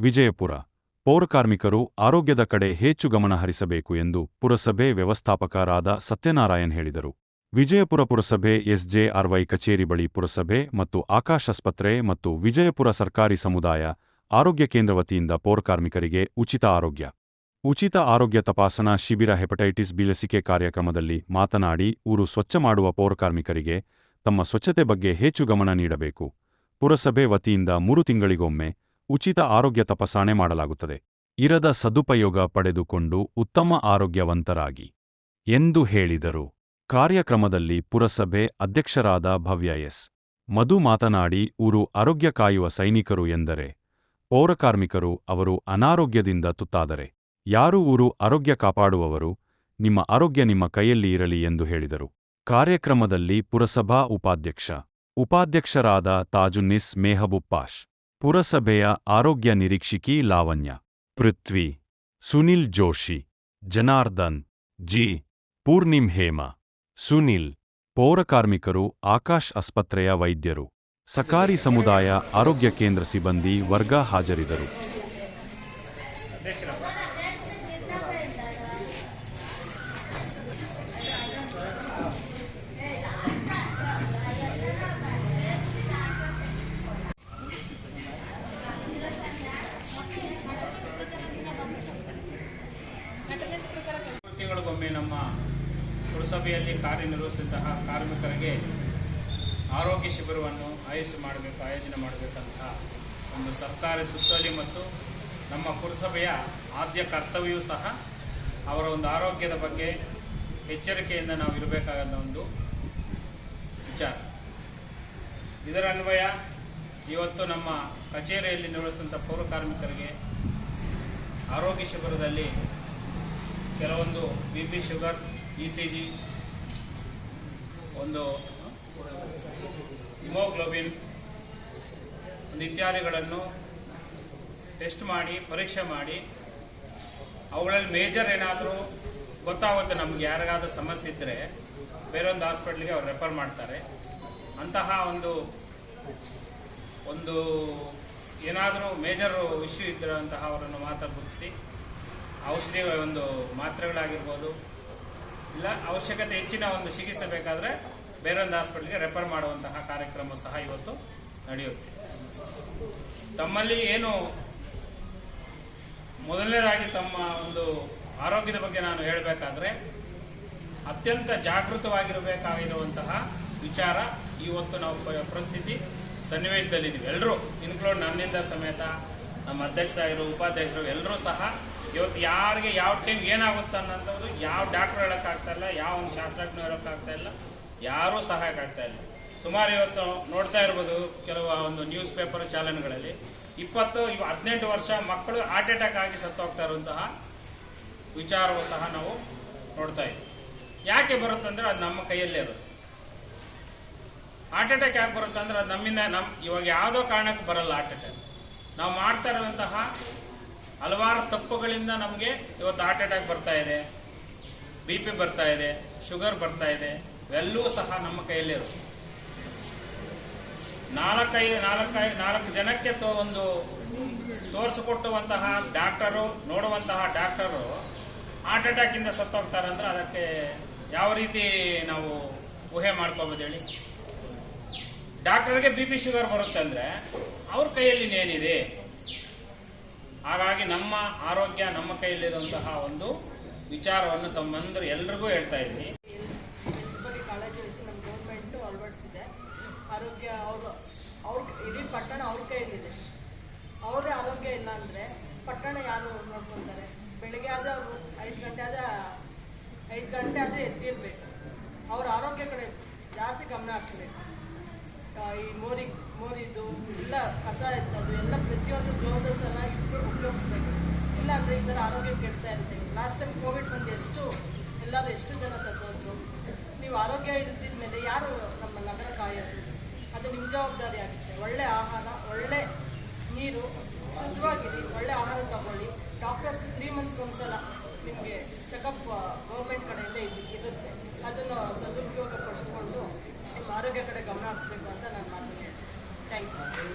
ವಿಜಯಪುರ. ಪೌರಕಾರ್ಮಿಕರು ಆರೋಗ್ಯದ ಕಡೆ ಹೆಚ್ಚು ಗಮನ ಹರಿಸಬೇಕು ಎಂದು ಪುರಸಭೆ ವ್ಯವಸ್ಥಾಪಕರಾದ ಸತ್ಯನಾರಾಯಣ್ ಹೇಳಿದರು. ವಿಜಯಪುರ ಪುರಸಭೆ ಎಸ್ಜೆಆರ್ವೈ ಕಚೇರಿ ಬಳಿ ಪುರಸಭೆ ಮತ್ತು ಆಕಾಶ್ ಆಸ್ಪತ್ರೆ ಮತ್ತು ವಿಜಯಪುರ ಸರ್ಕಾರಿ ಸಮುದಾಯ ಆರೋಗ್ಯ ಕೇಂದ್ರ ವತಿಯಿಂದ ಪೌರಕಾರ್ಮಿಕರಿಗೆ ಉಚಿತ ಆರೋಗ್ಯ. ಉಚಿತ ಆರೋಗ್ಯ ತಪಾಸಣಾ ಶಿಬಿರ ಹೆಪಟೈಟಿಸ್ ಬಿ ಲಸಿಕೆ ಕಾರ್ಯಕ್ರಮದಲ್ಲಿ ಮಾತನಾಡಿ ಊರು ಸ್ವಚ್ಛ ಮಾಡುವ ಪೌರಕಾರ್ಮಿಕರಿಗೆ ತಮ್ಮ ಸ್ವಚ್ಛತೆ ಬಗ್ಗೆ ಹೆಚ್ಚು ಗಮನ ನೀಡಬೇಕು. ಪುರಸಭೆ ವತಿಯಿಂದ ಮೂರು ತಿಂಗಳಿಗೊಮ್ಮೆ ಉಚಿತ ಆರೋಗ್ಯ ತಪಾಸಣೆ ಮಾಡಲಾಗುತ್ತದೆ. ಇರದ ಸದುಪಯೋಗ ಪಡೆದುಕೊಂಡು ಉತ್ತಮ ಆರೋಗ್ಯವಂತರಾಗಿ. ಎಂದು ಹೇಳಿದರು. ಕಾರ್ಯಕ್ರಮದಲ್ಲಿ ಪುರಸಭೆ ಅಧ್ಯಕ್ಷರಾದ ಭವ್ಯ ಎಸ್. ಮಧು ಮಾತನಾಡಿ, ಊರು ಆರೋಗ್ಯ ಕಾಯುವ ಸೈನಿಕರು ಎಂದರೆ ಪೌರಕಾರ್ಮಿಕರು ಅವರು ಅನಾರೋಗ್ಯದಿಂದ ತುತ್ತಾದರೆ, ಯಾರು ಊರು ಆರೋಗ್ಯ ಕಾಪಾಡುವವರು, ನಿಮ್ಮ ಆರೋಗ್ಯ ನಿಮ್ಮ ಕೈಯಲ್ಲಿ ಇರಲಿ ಎಂದು ಹೇಳಿದರು. ಕಾರ್ಯಕ್ರಮದಲ್ಲಿ ಪುರಸಭಾ ಉಪಾಧ್ಯಕ್ಷ. ಉಪಾಧ್ಯಕ್ಷರಾದ ತಾಜುನ್ನಿಸ್ ಮೇಹಬುಪ್ಪಾಷ್ ಪುರಸಭೆಯ ಆರೋಗ್ಯ ನಿರೀಕ್ಷಿಕಿ ಲಾವಣ್ಯ, ಪೃಥ್ವಿ, ಸುನಿಲ್ ಜೋಶಿ, ಜನಾರ್ದನ್, ಜಿ ಪೂರ್ಣಿಮ್ ಹೇಮ, ಸುನಿಲ್ ಪೌರಕಾರ್ಮಿಕರು ಆಕಾಶ್ ಆಸ್ಪತ್ರೆಯ ವೈದ್ಯರು, ಸಕಾರಿ ಸಮುದಾಯ ಆರೋಗ್ಯ ಕೇಂದ್ರ ಸಿಬ್ಬಂದಿ ವರ್ಗ ಹಾಜರಿದ್ದರು. ತಿಂಗಳಿಗೊಮ್ಮೆ ನಮ್ಮ ಪುರಸಭೆಯಲ್ಲಿ ಕಾರ್ಯನಿರ್ವಹಿಸಿದಂತಹ ಕಾರ್ಮಿಕರಿಗೆ ಆರೋಗ್ಯ ಶಿಬಿರವನ್ನು ಆಯೋಜ ಮಾಡಬೇಕು, ಆಯೋಜನೆ ಮಾಡಬೇಕಂತಹ ಒಂದು ಸರ್ಕಾರಿ ಸುತ್ತೋಲೆ ಮತ್ತು ನಮ್ಮ ಪುರಸಭೆಯ ಆದ್ಯ ಕರ್ತವ್ಯವೂ ಸಹ ಅವರ ಒಂದು ಆರೋಗ್ಯದ ಬಗ್ಗೆ ಎಚ್ಚರಿಕೆಯಿಂದ ನಾವು ಇರಬೇಕಾದ ಒಂದು ವಿಚಾರ. ಇದರ ಅನ್ವಯ ಇವತ್ತು ನಮ್ಮ ಕಚೇರಿಯಲ್ಲಿ ನಿರ್ವಹಿಸಿದಂಥ ಪೌರ ಕಾರ್ಮಿಕರಿಗೆ ಆರೋಗ್ಯ ಶಿಬಿರದಲ್ಲಿ ಕೆಲವೊಂದು B P sugar, E C G, ಒಂದು ಹಿಮೋಗ್ಲೋಬಿನ್, ಒಂದು ಇತ್ಯಾದಿಗಳನ್ನು ಟೆಸ್ಟ್ ಮಾಡಿ, ಪರೀಕ್ಷೆ ಮಾಡಿ, ಅವುಗಳಲ್ಲಿ ಮೇಜರ್ ಏನಾದರೂ ಗೊತ್ತಾಗುತ್ತೆ ನಮ್ಗೆ, ಯಾರಿಗಾದ್ರೂ ಸಮಸ್ಯೆ ಇದ್ದರೆ ಬೇರೊಂದು ಹಾಸ್ಪಿಟ್ಲಿಗೆ ಅವ್ರು ರೆಫರ್ ಮಾಡ್ತಾರೆ. ಅಂತಹ ಒಂದು ಒಂದು ಏನಾದರೂ ಮೇಜರ್ ಇಶ್ಯೂ ಇದ್ದಂತಹ ಅವರನ್ನು ಮಾತ್ರ ಗುರುತಿಸಿ ಔಷಧಿ ಒಂದು ಮಾತ್ರೆಗಳಾಗಿರ್ಬೋದು, ಇಲ್ಲ, ಅವಶ್ಯಕತೆ ಹೆಚ್ಚಿನ ಒಂದು ಚಿಕಿತ್ಸೆ ಬೇಕಾದರೆ ಬೇರೊಂದು ಹಾಸ್ಪಿಟಲ್ಗೆ ರೆಫರ್ ಮಾಡುವಂತಹ ಕಾರ್ಯಕ್ರಮ ಸಹ ಇವತ್ತು ನಡೆಯುತ್ತೆ. ತಮ್ಮಲ್ಲಿ ಏನು ಮೊದಲನೇದಾಗಿ ತಮ್ಮ ಒಂದು ಆರೋಗ್ಯದ ಬಗ್ಗೆ ನಾನು ಹೇಳಬೇಕಾದ್ರೆ, ಅತ್ಯಂತ ಜಾಗೃತವಾಗಿರಬೇಕಾಗಿರುವಂತಹ ವಿಚಾರ ಇವತ್ತು ನಾವು ಪರಿಸ್ಥಿತಿ ಸನ್ನಿವೇಶದಲ್ಲಿದ್ದೀವಿ. ಎಲ್ಲರೂ ಇನ್ಕ್ಲೂಡ್ ನನ್ನಿಂದ ಸಮೇತ, ನಮ್ಮ ಅಧ್ಯಕ್ಷರಾಗಿರೋ ಉಪಾಧ್ಯಕ್ಷರು ಎಲ್ಲರೂ ಸಹ ಇವತ್ತು ಯಾರಿಗೆ ಯಾವ ಟೈಮ್ ಏನಾಗುತ್ತೆ ಅನ್ನೋದು ಯಾವ ಡಾಕ್ಟರ್ ಹೇಳೋಕ್ಕಾಗ್ತಾ ಇಲ್ಲ, ಯಾವ ಒಂದು ಶಾಸ್ತ್ರಜ್ಞ ಹೇಳೋಕ್ಕಾಗ್ತಾ ಇಲ್ಲ, ಯಾರೂ ಸಹಾಯಕ್ಕಾಗ್ತಾ ಇಲ್ಲ. ಸುಮಾರು ಇವತ್ತು ನೋಡ್ತಾ ಇರ್ಬೋದು ಕೆಲವು ಒಂದು ನ್ಯೂಸ್ ಪೇಪರ್ ಚಾಲನೆಗಳಲ್ಲಿ ಇಪ್ಪತ್ತು, ಇವ ಹದಿನೆಂಟು ವರ್ಷ ಮಕ್ಕಳು ಹಾರ್ಟ್ ಅಟ್ಯಾಕ್ ಆಗಿ ಸತ್ತು ಹೋಗ್ತಾ ಇರುವಂತಹ ವಿಚಾರವೂ ಸಹ ನಾವು ನೋಡ್ತಾ ಇದ್ದೀವಿ ಯಾಕೆ ಬರುತ್ತಂದ್ರೆ ಅದು ನಮ್ಮ ಕೈಯಲ್ಲೇ ಇರುತ್ತೆ. ಹಾರ್ಟ್ ಅಟ್ಯಾಕ್ ಯಾಕೆ ಬರುತ್ತೆ ಅಂದ್ರೆ ಅದು ನಮ್ಮಿಂದ ನಮ್ಮ ಇವಾಗ ಯಾವುದೋ ಕಾರಣಕ್ಕೆ ಬರಲ್ಲ ಹಾರ್ಟ್ ಅಟ್ಯಾಕ್ ನಾವು ಮಾಡ್ತಾ ಇರುವಂತಹ ಹಲವಾರು ತಪ್ಪುಗಳಿಂದ ನಮಗೆ ಇವತ್ತು ಹಾರ್ಟ್ ಅಟ್ಯಾಕ್ ಬರ್ತಾ ಇದೆ. ಬಿ ಪಿ ಬರ್ತಾ ಇದೆ ಶುಗರ್ ಬರ್ತಾ ಇದೆ, ಇವೆಲ್ಲವೂ ಸಹ ನಮ್ಮ ಕೈಯಲ್ಲಿರು ನಾಲ್ಕೈ ನಾಲ್ಕೈ, ನಾಲ್ಕು ಜನಕ್ಕೆ ತೋ, ಒಂದು ತೋರಿಸಿಕೊಟ್ಟುವಂತಹ ಡಾಕ್ಟರು, ನೋಡುವಂತಹ ಡಾಕ್ಟರು ಹಾರ್ಟ್ ಅಟ್ಯಾಕಿಂದ ಸತ್ತೋಗ್ತಾರೆ ಅಂದರೆ ಅದಕ್ಕೆ ಯಾವ ರೀತಿ ನಾವು ಊಹೆ ಮಾಡ್ಕೋಬೋದು ಹೇಳಿ? ಡಾಕ್ಟರ್ಗೆ ಬಿ ಪಿ ಶುಗರ್ ಬರುತ್ತೆ ಅಂದ್ರೆ ಅವ್ರ ಕೈಯಲ್ಲಿ ಏನಿದೆ ಹಾಗಾಗಿ ನಮ್ಮ ಆರೋಗ್ಯ ನಮ್ಮ ಕೈಯಲ್ಲಿರುವಂತಹ ಒಂದು ವಿಚಾರವನ್ನು ತಮ್ಮಂದ್ರೆ ಎಲ್ರಿಗೂ ಹೇಳ್ತಾ ಇದ್ದೀನಿ. ಕಾಳಜಿ ವಹಿಸಿ ನಮ್ಮ ಗೌರ್ಮೆಂಟು ಅಳವಡಿಸಿದೆ. ಆರೋಗ್ಯ ಅವರು, ಅವ್ರ ಇಡೀ ಪಟ್ಟಣ ಅವ್ರ ಕೈಯಲ್ಲಿದೆ. ಅವರೇ ಆರೋಗ್ಯ ಇಲ್ಲ ಅಂದರೆ ಪಟ್ಟಣ ಯಾರು ನೋಡ್ಕೊತಾರೆ? ಬೆಳಗ್ಗೆ ಆದರೆ ಅವರು ಐದು ಗಂಟೆ ಆದರೆ, ಐದು ಗಂಟೆ ಆದರೆ ಎದ್ದಿರಬೇಕು. ಅವ್ರ ಆರೋಗ್ಯ ಕಡೆ ಜಾಸ್ತಿ ಗಮನ ಹರಿಸ್ಬೇಕು. ಈ ಮೋರಿ, ಮೋರಿದು, ಎಲ್ಲ ಕಸ ಎತ್ತದು, ಎಲ್ಲ ಪ್ರತಿಯೊಂದು ಗ್ಲೌಸಸ್ ಎಲ್ಲ ಇಲ್ಲ ಅಂದರೆ ಈ ಥರ ಆರೋಗ್ಯ ಕೆಡ್ತಾ ಇರುತ್ತೆ. ಲಾಸ್ಟ್ ಟೈಮ್ ಕೋವಿಡ್ ಬಂದು ಎಷ್ಟು ಎಲ್ಲರೂ ಎಷ್ಟು ಜನ ಸತ್ತೋದ್ರು. ನೀವು ಆರೋಗ್ಯ ಇಲ್ದಿದ ಮೇಲೆ ಯಾರು ನಮ್ಮ ನಗರ ಕಾಯೋದು? ಅದು ನಿಮ್ಮ ಜವಾಬ್ದಾರಿ ಆಗುತ್ತೆ. ಒಳ್ಳೆ ಆಹಾರ, ಒಳ್ಳೆ ನೀರು, ಶುದ್ಧವಾಗಿರಿ, ಒಳ್ಳೆ ಆಹಾರ ತಗೊಳ್ಳಿ. ಡಾಕ್ಟರ್ಸ್ ತ್ರೀ ಮಂತ್ಸ್ಗೆ ಒಂದ್ಸಲ ನಿಮಗೆ ಚೆಕಪ್ ಗೌರ್ಮೆಂಟ್ ಕಡೆಯಿಂದ ಇಲ್ಲಿ ಇರುತ್ತೆ. ಅದನ್ನು ಸದುಪಯೋಗ ಪಡಿಸ್ಕೊಂಡು ನಿಮ್ಮ ಆರೋಗ್ಯ ಕಡೆ ಗಮನ ಹರಿಸ್ಬೇಕು ಅಂತ ನಾನು ಮಾತು ಹೇಳ್ತೀನಿ. Thank you